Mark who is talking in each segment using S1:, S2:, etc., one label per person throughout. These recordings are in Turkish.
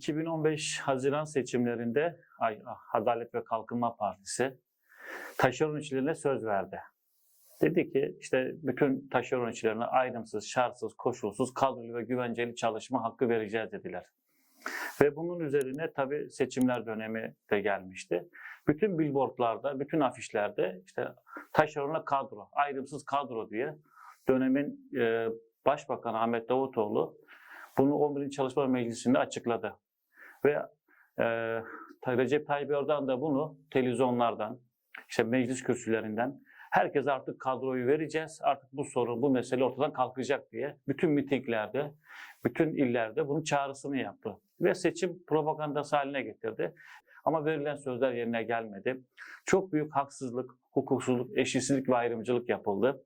S1: 2015 Haziran seçimlerinde Ay- Adalet ve Kalkınma Partisi taşeron işçilerine söz verdi. Dedi ki işte bütün taşeron işçilerine ayrımsız, şartsız, koşulsuz kadrolu ve güvenceli çalışma hakkı vereceğiz dediler. Ve bunun üzerine tabii seçimler dönemi de gelmişti. Bütün billboardlarda, bütün afişlerde işte taşeronla kadro, ayrımsız kadro diye dönemin e, Başbakanı Ahmet Davutoğlu bunu 11. Çalışma Meclisi'nde açıkladı. Ve e, Recep Tayyip Erdoğan da bunu televizyonlardan, işte meclis kürsülerinden herkes artık kadroyu vereceğiz, artık bu sorun, bu mesele ortadan kalkacak diye bütün mitinglerde, bütün illerde bunun çağrısını yaptı. Ve seçim propagandası haline getirdi. Ama verilen sözler yerine gelmedi. Çok büyük haksızlık, hukuksuzluk, eşitsizlik ve ayrımcılık yapıldı.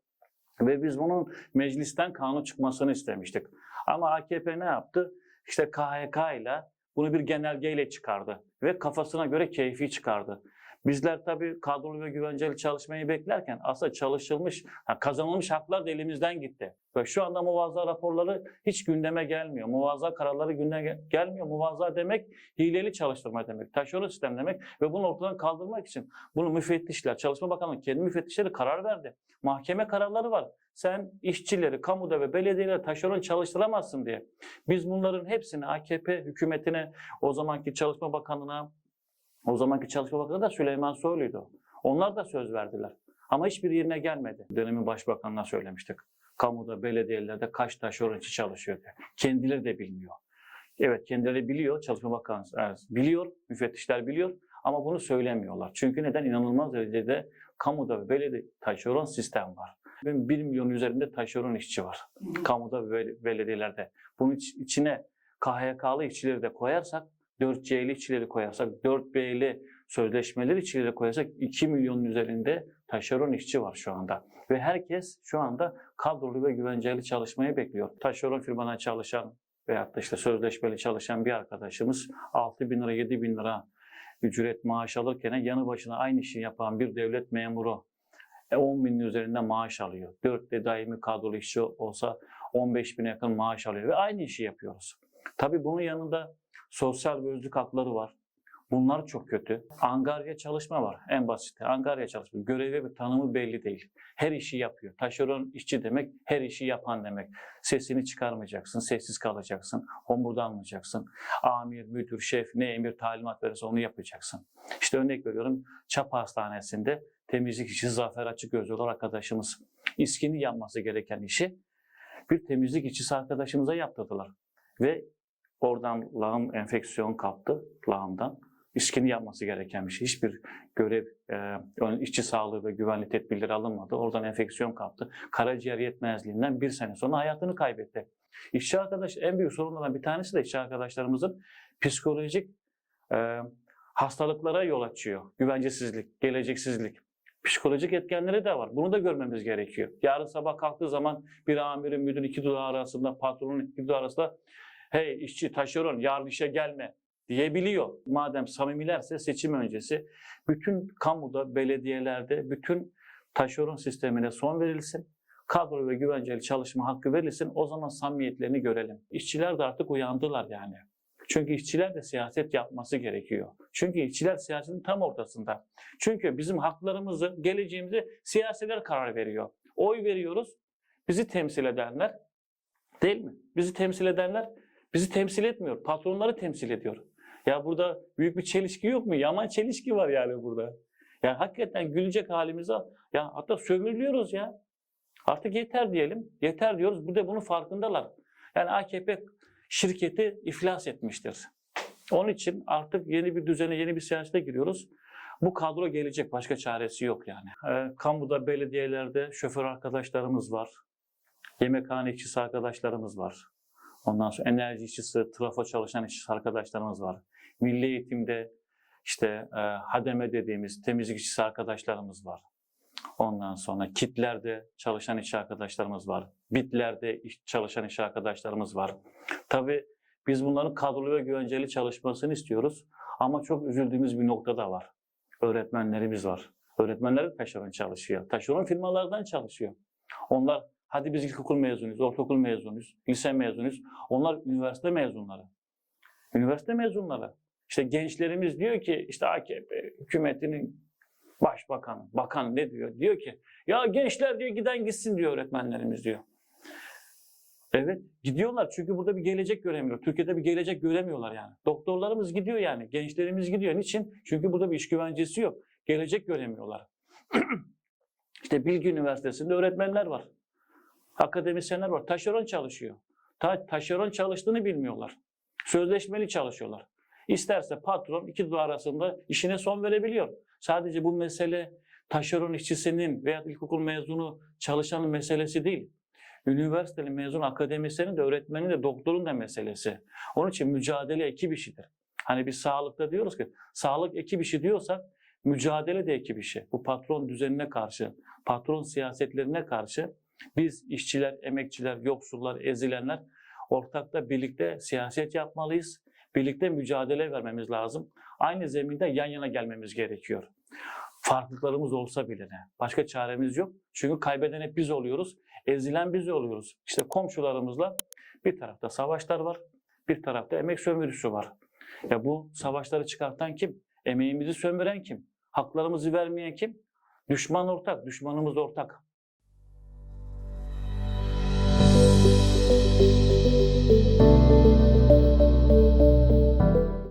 S1: Ve biz bunun meclisten kanun çıkmasını istemiştik. Ama AKP ne yaptı? İşte KHK ile bunu bir genelgeyle çıkardı ve kafasına göre keyfi çıkardı. Bizler tabii kadrolu ve güvenceli çalışmayı beklerken aslında çalışılmış, kazanılmış haklar da elimizden gitti. Ve şu anda muvazza raporları hiç gündeme gelmiyor. Muvazza kararları gündeme gel- gelmiyor. Muvazza demek hileli çalıştırma demek, taşeron sistem demek ve bunu ortadan kaldırmak için bunu müfettişler, Çalışma Bakanlığı kendi müfettişleri karar verdi. Mahkeme kararları var. Sen işçileri, kamuda ve belediyeleri taşeron çalıştıramazsın diye. Biz bunların hepsini AKP hükümetine, o zamanki Çalışma Bakanlığı'na, o zamanki Çalışma Bakanı da Süleyman Soylu'ydu. Onlar da söz verdiler. Ama hiçbir yerine gelmedi. Dönemin başbakanına söylemiştik. Kamuda, belediyelerde kaç taşeron işçi çalışıyor diye. Kendileri de bilmiyor. Evet kendileri biliyor, Çalışma Bakanı evet, biliyor, müfettişler biliyor ama bunu söylemiyorlar. Çünkü neden? İnanılmaz derecede kamuda ve belediye taşeron sistem var. Benim 1 milyon üzerinde taşeron işçi var. Kamuda ve bel- belediyelerde. Bunun iç- içine KHK'lı işçileri de koyarsak, 4C'li işçileri koyarsak, 4B'li sözleşmeleri işçileri koyarsak 2 milyonun üzerinde taşeron işçi var şu anda. Ve herkes şu anda kadrolu ve güvenceli çalışmayı bekliyor. Taşeron firmada çalışan veyahut da işte sözleşmeli çalışan bir arkadaşımız 6 bin lira, 7 bin lira ücret maaş alırken yanı başına aynı işi yapan bir devlet memuru e, 10 binin üzerinde maaş alıyor. 4 de daimi kadrolu işçi olsa 15 bine yakın maaş alıyor ve aynı işi yapıyoruz. Tabii bunun yanında sosyal ve özlük hakları var. Bunlar çok kötü. Angarya çalışma var en basiti. Angarya çalışma. Görevi ve tanımı belli değil. Her işi yapıyor. Taşeron işçi demek her işi yapan demek. Sesini çıkarmayacaksın, sessiz kalacaksın, homurdanmayacaksın. Amir, müdür, şef ne emir talimat verirse onu yapacaksın. İşte örnek veriyorum Çap Hastanesi'nde temizlik işçi Zafer Açıkgöz olan arkadaşımız iskini yapması gereken işi bir temizlik işçisi arkadaşımıza yaptırdılar. Ve oradan lağım enfeksiyon kaptı lağımdan. İskini yapması gereken bir şey. Hiçbir görev, e, işçi sağlığı ve güvenlik tedbirleri alınmadı. Oradan enfeksiyon kaptı. Karaciğer yetmezliğinden bir sene sonra hayatını kaybetti. İşçi arkadaş, en büyük sorunlardan bir tanesi de işçi arkadaşlarımızın psikolojik e, hastalıklara yol açıyor. Güvencesizlik, geleceksizlik. Psikolojik etkenleri de var. Bunu da görmemiz gerekiyor. Yarın sabah kalktığı zaman bir amirin, müdürün iki dudağı arasında, patronun iki dudağı arasında hey işçi, taşeron yarın işe gelme diyebiliyor. Madem samimilerse seçim öncesi bütün kamuda, belediyelerde, bütün taşeron sistemine son verilsin. Kadro ve güvenceli çalışma hakkı verilsin. O zaman samimiyetlerini görelim. İşçiler de artık uyandılar yani. Çünkü işçiler de siyaset yapması gerekiyor. Çünkü işçiler siyasetin tam ortasında. Çünkü bizim haklarımızı, geleceğimizi siyasiler karar veriyor. Oy veriyoruz, bizi temsil edenler değil mi? Bizi temsil edenler bizi temsil etmiyor. Patronları temsil ediyor. Ya burada büyük bir çelişki yok mu? Yaman çelişki var yani burada. Ya hakikaten gülecek halimize ya hatta sömürülüyoruz ya. Artık yeter diyelim. Yeter diyoruz. Bu da bunun farkındalar. Yani AKP şirketi iflas etmiştir. Onun için artık yeni bir düzene, yeni bir siyasete giriyoruz. Bu kadro gelecek. Başka çaresi yok yani. Ee, kamuda, belediyelerde şoför arkadaşlarımız var. Yemekhane işçisi arkadaşlarımız var. Ondan sonra enerji işçisi, trafo çalışan işçisi arkadaşlarımız var. Milli eğitimde işte e, hademe dediğimiz temizlik işçisi arkadaşlarımız var. Ondan sonra kitlerde çalışan işçi arkadaşlarımız var. Bitlerde çalışan işçi arkadaşlarımız var. Tabii biz bunların kadrolu ve güvenceli çalışmasını istiyoruz. Ama çok üzüldüğümüz bir nokta da var. Öğretmenlerimiz var. Öğretmenler taşeron çalışıyor. Taşeron firmalardan çalışıyor. Onlar hadi biz ilkokul mezunuyuz, ortaokul mezunuyuz, lise mezunuyuz. Onlar üniversite mezunları. Üniversite mezunları. İşte gençlerimiz diyor ki işte AKP hükümetinin başbakanı, bakan ne diyor? Diyor ki ya gençler diyor giden gitsin diyor öğretmenlerimiz diyor. Evet gidiyorlar çünkü burada bir gelecek göremiyor. Türkiye'de bir gelecek göremiyorlar yani. Doktorlarımız gidiyor yani. Gençlerimiz gidiyor. Niçin? Çünkü burada bir iş güvencesi yok. Gelecek göremiyorlar. işte Bilgi Üniversitesi'nde öğretmenler var. Akademisyenler var. Taşeron çalışıyor. Ta taşeron çalıştığını bilmiyorlar. Sözleşmeli çalışıyorlar. İsterse patron iki duvar arasında işine son verebiliyor. Sadece bu mesele taşeron işçisinin veya ilkokul mezunu çalışanın meselesi değil. Üniversiteli mezun akademisyenin de öğretmenin de doktorun da meselesi. Onun için mücadele ekip işidir. Hani biz sağlıkta diyoruz ki sağlık ekip işi diyorsak mücadele de ekip işi. Bu patron düzenine karşı, patron siyasetlerine karşı biz işçiler, emekçiler, yoksullar, ezilenler ortakta birlikte siyaset yapmalıyız. Birlikte mücadele vermemiz lazım. Aynı zeminde yan yana gelmemiz gerekiyor. Farklılıklarımız olsa bile ne? Başka çaremiz yok. Çünkü kaybeden hep biz oluyoruz. Ezilen biz oluyoruz. İşte komşularımızla bir tarafta savaşlar var, bir tarafta emek sömürüsü var. Ya bu savaşları çıkartan kim? Emeğimizi sömüren kim? Haklarımızı vermeyen kim? Düşman ortak, düşmanımız ortak.